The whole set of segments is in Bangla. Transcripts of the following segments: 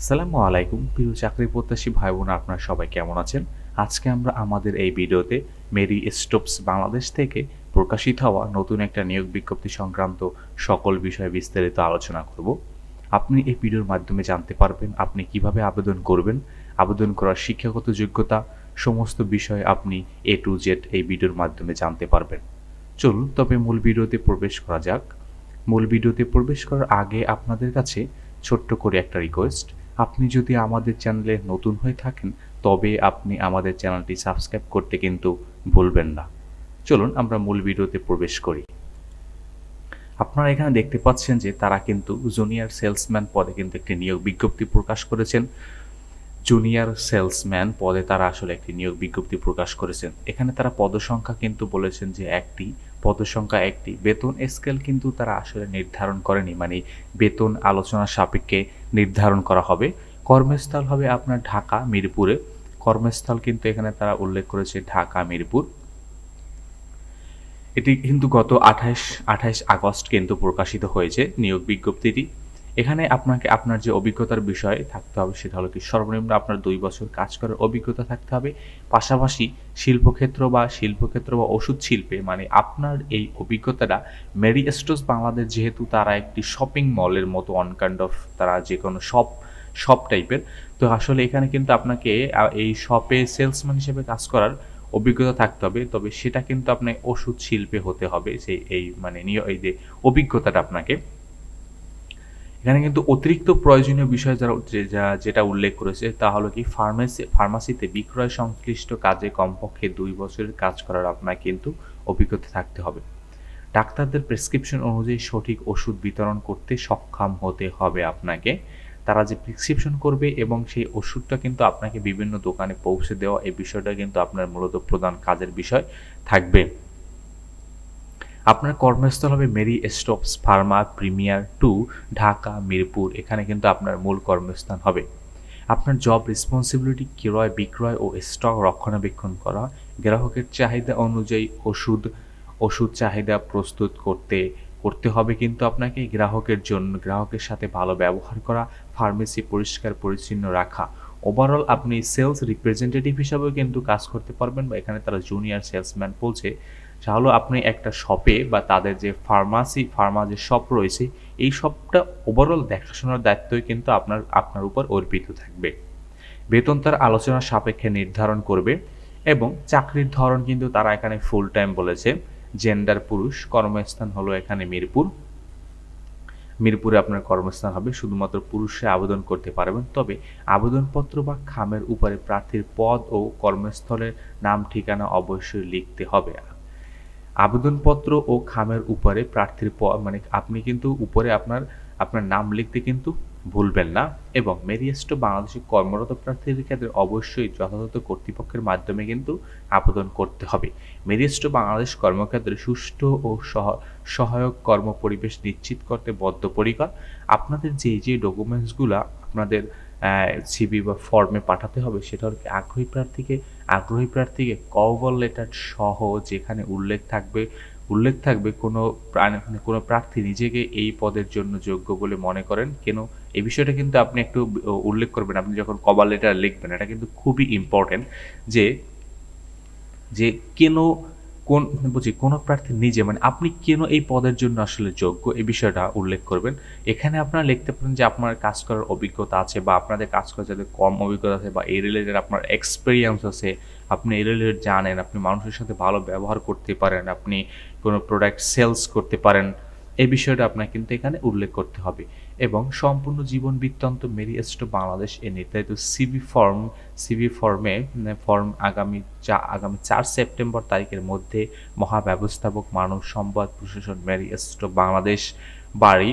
আসসালামু আলাইকুম, প্রিয় চাকরি প্রত্যাশী ভাই বোন আপনারা সবাই কেমন আছেন? আজকে আমরা আমাদের এই ভিডিওতে মেরি স্টোপস বাংলাদেশ থেকে প্রকাশিত হওয়া নতুন একটা নিয়োগ বিজ্ঞপ্তি সংক্রান্ত সকল বিষয়ে বিস্তারিত আলোচনা করব। আপনি এই ভিডিওর মাধ্যমে জানতে পারবেন আপনি কীভাবে আবেদন করবেন, আবেদন করার শিক্ষাগত যোগ্যতা, সমস্ত বিষয়ে আপনি এ টু জেড এই ভিডিওর মাধ্যমে জানতে পারবেন। চলুন, তবে মূল ভিডিওতে প্রবেশ করা যাক। মূল ভিডিওতে প্রবেশ করার আগে আপনাদের কাছে ছোট্ট করে একটা রিকোয়েস্ট আপনি যদি আমাদের চ্যানেলে নতুন হয়ে থাকেন, তবে আপনি আমাদের চ্যানেলটি সাবস্ক্রাইব করতে কিন্তু ভুলবেন না। চলুন আমরা মূল ভিডিওতে প্রবেশ করি। আপনারা এখানে দেখতে পাচ্ছেন যে তারা কিন্তু জুনিয়র সেলসম্যান পদে কিন্তু একটি নিয়োগ বিজ্ঞপ্তি প্রকাশ করেছেন। জুনিয়র সেলসম্যান পদে তারা আসলে একটি নিয়োগ বিজ্ঞপ্তি প্রকাশ করেছেন। এখানে তারা পদসংখ্যা কিন্তু বলেছেন যে একটি পদসংখ্যা একটি। বেতন স্কেল কিন্তু তারা আসলে নির্ধারণ করেনি। মানে বেতন আলোচনা সাপেক্ষে নির্ধারণ করা হবে। কর্মস্থল হবে আপনার ঢাকা, মিরপুরে। কর্মস্থল কিন্তু এখানে তারা উল্লেখ করেছে ঢাকা, মিরপুর। এটি কিন্তু গত আঠাশ আঠাইশ আগস্ট কিন্তু প্রকাশিত হয়েছে নিয়োগ বিজ্ঞপ্তিটি। এখানে আপনাকে আপনার যে অভিজ্ঞতার বিষয় থাকতে হবে সেটা হলো কি সর্বনিম্ন আপনার দুই বছর কাজ করার অভিজ্ঞতা থাকতে হবে। পাশাপাশি শিল্পক্ষেত্র বা শিল্পক্ষেত্র বা ওষুধ শিল্পে মানে আপনার এই অভিজ্ঞতাটা মেরি স্টোস বাংলাদেশ যেহেতু তারা একটি শপিং মলের মতো অন কাইন্ড অফ তারা যে কোনো শপ শপ টাইপের তো আসলে এখানে কিন্তু আপনাকে এই শপে সেলসম্যান হিসেবে কাজ করার অভিজ্ঞতা থাকতে হবে। তবে সেটা কিন্তু আপনার ওষুধ শিল্পে হতে হবে। সেই, এই মানে নিয়, এই যে অভিজ্ঞতাটা আপনাকে। এখানে কিন্তু অতিরিক্ত প্রয়োজনীয় বিষয় যারা যেটা উল্লেখ করেছে, তা হলো কি, ফার্মেসি, ফার্মাসিতে বিক্রয় সংশ্লিষ্ট কাজে কমপক্ষে দুই বছরের কাজ করার আপনার কিন্তু অভিজ্ঞতা থাকতে হবে। ডাক্তারদের প্রেসক্রিপশন অনুযায়ী সঠিক ওষুধ বিতরণ করতে সক্ষম হতে হবে আপনাকে। তারা যে প্রেসক্রিপশন করবে এবং সেই ওষুধটা কিন্তু আপনাকে বিভিন্ন দোকানে পৌঁছে দেওয়া, এই বিষয়টা কিন্তু আপনার মূলত প্রধান কাজের বিষয় থাকবে। আপনার কর্মস্থল হবে Marie Stopes pharma premier two, Dhaka, Mirpur. এখানে কিন্তু আপনার মূল কর্মস্থান হবে। আপনার জব রেসপন্সিবিলিটি ক্রয়, বিক্রয় ও স্টক রক্ষণাবেক্ষণ করা, গ্রাহকের চাহিদা অনুযায়ী ওষুধ ওষুধ চাহিদা প্রস্তুত করতে করতে হবে কিন্তু আপনাকে গ্রাহকের জন্য, গ্রাহকের সাথে ভালো ব্যবহার করা ফার্মেসি পরিষ্কার পরিচ্ছন্ন রাখা। ওভারঅল আপনি সেলস রিপ্রেজেন্টেটিভ হিসাবেও কিন্তু কাজ করতে পারবেন বা এখানে তারা জুনিয়র সেলসম্যান বলছে। তাহলে আপনি একটা শপে বা তাদের যে ফার্মাসি ফার্মা যে শপ রয়েছে, এই শপটা ওভারঅল দেখাশোনার দায়িত্বই কিন্তু আপনার আপনার উপর অর্পিত থাকবে। বেতন তার আলোচনা সাপেক্ষে নির্ধারণ করবে এবং চাকরির ধরন কিন্তু তারা এখানে ফুল টাইম বলেছে। জেন্ডার পুরুষ, কর্মস্থান হলো এখানে মিরপুর। মিরপুরে আপনার কর্মস্থান হবে, শুধুমাত্র পুরুষে আবেদন করতে পারবেন। তবে আবেদনপত্র বা খামের উপরে প্রার্থীর পদ ও কর্মস্থলের নাম ঠিকানা অবশ্যই লিখতে হবে। আবেদনপত্র ও খামের উপরে প্রার্থীর মানে আপনি কিন্তু উপরে আপনার আপনার নাম লিখতে কিন্তু ভুলবেন না এবং মেরিয়েস্টো বাংলাদেশে কর্মরত প্রার্থীদের ক্ষেত্রে অবশ্যই যথাযথ কর্তৃপক্ষের মাধ্যমে কিন্তু আবেদন করতে হবে। মেরিয়েস্টো বাংলাদেশ কর্মক্ষেত্রে সুষ্ঠু ও সহ- সহায়ক কর্ম পরিবেশ নিশ্চিত করতে বদ্ধপরিকর। আপনাদের যে যে ডকুমেন্টসগুলো আপনাদের সিবি বা ফর্মে পাঠাতে হবে, সেটা হলো আগ্রহী প্রার্থীকে আগ্রহী প্রার্থীকে কভার লেটার সহ যেখানে উল্লেখ থাকবে উল্লেখ থাকবে কোনো মানে কোনো প্রার্থী নিজেকে এই পদের জন্য যোগ্য বলে মনে করেন। কেন? এই বিষয়টা কিন্তু আপনি একটু উল্লেখ করবেন। আপনি যখন কভার লেটার লিখবেন, এটা কিন্তু খুবই ইম্পর্টেন্ট যে যে কেন কোন, বুঝি, কোনো প্রার্থী নিজে মানে আপনি কেন এই পদের জন্য আসলে যোগ্য? এই বিষয়টা উল্লেখ করবেন। এখানে আপনারা লিখতে পারেন যে আপনার কাজ করার অভিজ্ঞতা আছে বা আপনাদের কাজ করার যাদের কম অভিজ্ঞতা আছে বা এই রিলেটেড আপনার এক্সপিরিয়েন্স আছে, আপনি এই রিলেটেড জানেন, আপনি মানুষের সাথে ভালো ব্যবহার করতে পারেন, আপনি কোনো প্রোডাক্ট সেলস করতে পারেন এই বিষয়টা আপনাকে কিন্তু এখানে উল্লেখ করতে হবে। এবং সম্পূর্ণ জীবন বৃত্তান্ত মেরিয়েস্টো বাংলাদেশ এ নির্ধারিত সিবি ফর্ম সিবি ফর্মে ফর্ম আগামী চা, আগামী চার সেপ্টেম্বর তারিখের মধ্যে মহাব্যবস্থাপক, মানব সম্পদ প্রশাসন মেরিয়েস্টো বাংলাদেশ বাড়ি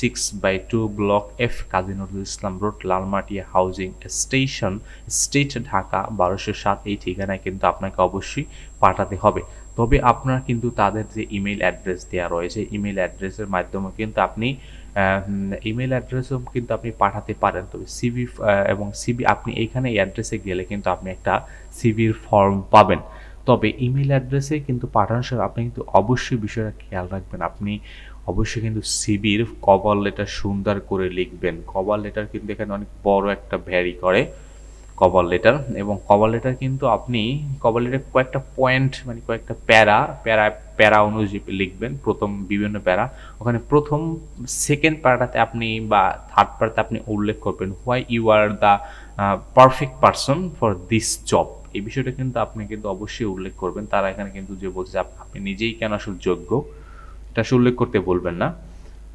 six by two block F Kazi Nazrul Islam road Lalmatia housing station state Dhaka, বারোশো সাত এই ঠিকানায় কিন্তু আপনাকে অবশ্যই পাঠাতে হবে। তবে আপনার কিন্তু তাদের যে ইমেল অ্যাড্রেস দেওয়া রয়েছে ইমেল অ্যাড্রেসের মাধ্যমে কিন্তু আপনি ইমেল অ্যাড্রেসও কিন্তু আপনি পাঠাতে পারেন। তবে সিবি এবং সিবি আপনি এইখানে অ্যাড্রেসে গেলে কিন্তু আপনি একটা সিবির ফর্ম পাবেন। তবে ইমেল অ্যাড্রেসে কিন্তু পাঠানোর সময় আপনি কিন্তু অবশ্যই বিষয়টা খেয়াল রাখবেন। আপনি অবশ্যই কিন্তু সিবির কভার লেটার সুন্দর করে লিখবেন। কভার লেটার কিন্তু এখানে অনেক বড় একটা ভ্যারি করে। কভার লেটার এবং কভার লেটার কিন্তু আপনি কভার লেটার কয়েকটা পয়েন্ট মানে কয়েকটা প্যারা প্যারা প্যারা অনুযায়ী লিখবেন, প্রথম বিভিন্ন প্যারা। ওখানে প্রথম সেকেন্ড প্যারাটাতে আপনি বা থার্ড প্যারাতে আপনি উল্লেখ করবেন why you are the perfect person for this job এই বিষয়টা কিন্তু আপনি কিন্তু অবশ্যই উল্লেখ করবেন। তারা এখানে কিন্তু যে বলছে আপনি নিজেই কেন আসলে যোগ্য, এটা আসলে উল্লেখ করতে বলবেন না।